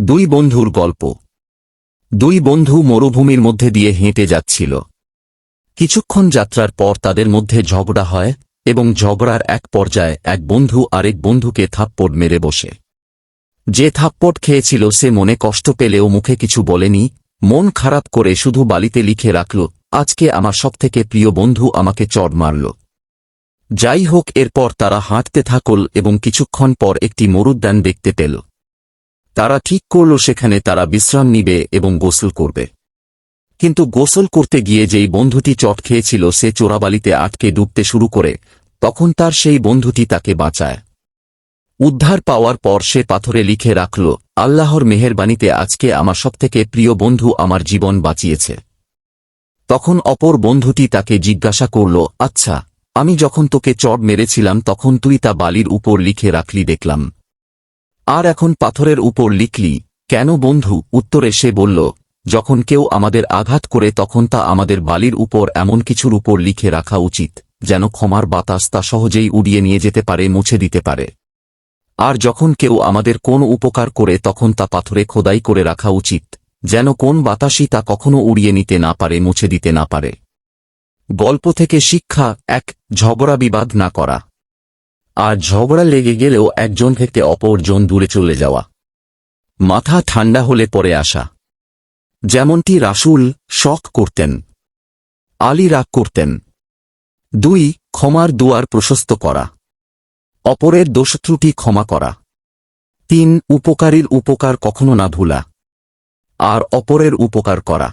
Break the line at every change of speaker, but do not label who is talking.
দুই বন্ধুর গল্প। দুই বন্ধু মরুভূমির মধ্যে দিয়ে হেঁটে যাচ্ছিল। কিছুক্ষণ যাত্রার পর তাদের মধ্যে ঝগড়া হয় এবং ঝগড়ার এক পর্যায়ে এক বন্ধু আরেক বন্ধুকে থাপ্পড় মেরে বসে। যে থাপ্পট খেয়েছিল সে মনে কষ্ট পেলেও মুখে কিছু বলেনি, মন খারাপ করে শুধু বালিতে লিখে রাখল, আজকে আমার সবথেকে প্রিয় বন্ধু আমাকে চড় মারল। যাই হোক, এরপর তারা হাঁটতে থাকল এবং কিছুক্ষণ পর একটি মরুদ্যান দেখতে পেল। তারা ঠিক করল সেখানে তারা বিশ্রাম নিবে এবং গোসল করবে। কিন্তু গোসল করতে গিয়ে যেই বন্ধুটি চট খেয়েছিল সে চোরাবালিতে আটকে ডুবতে শুরু করে, তখন তার সেই বন্ধুটি তাকে বাঁচায়। উদ্ধার পাওয়ার পর সে পাথরে লিখে রাখল, আল্লাহর মেহেরবানিতে আজকে আমার সবথেকে প্রিয় বন্ধু আমার জীবন বাঁচিয়েছে। তখন অপর বন্ধুটি তাকে জিজ্ঞাসা করল আচ্ছা আমি যখন তোকে চড় মেরেছিলাম তখন তুই তা বালির উপর লিখে রাখলি দেখলাম। আর এখন পাথরের উপর লিখলি, কেন বন্ধু? উত্তরে সে বলল, যখন কেউ আমাদের আঘাত করে তখন তা আমাদের বালির উপর এমন কিছুর উপর লিখে রাখা উচিত, যেন ক্ষমার বাতাস তা সহজেই উড়িয়ে নিয়ে যেতে পারে, মুছে দিতে পারে। আর যখন কেউ আমাদের কোন উপকার করে তখন তা পাথরে খোদাই করে রাখা উচিত, যেন কোন বাতাসই তা কখনো উড়িয়ে নিতে না পারে, মুছে দিতে না পারে। গল্প থেকে শিক্ষা, এক, ঝগড়া বিবাদ না করা। আর ঝগড়া লেগে গেলেও একজন থেকে অপরজন দূরে চলে যাওয়া। মাথা ঠান্ডা হলে পরে আসা। যেমনটি রাসূল শখ করতেন, আলী রাগ করতেন। দুই, ক্ষমার দুয়ার প্রশস্ত করা। অপরের দোষত্রুটি ক্ষমা করা। তিন, উপকারীর উপকার কখনো না ভুলা। আর অপরের উপকার করা।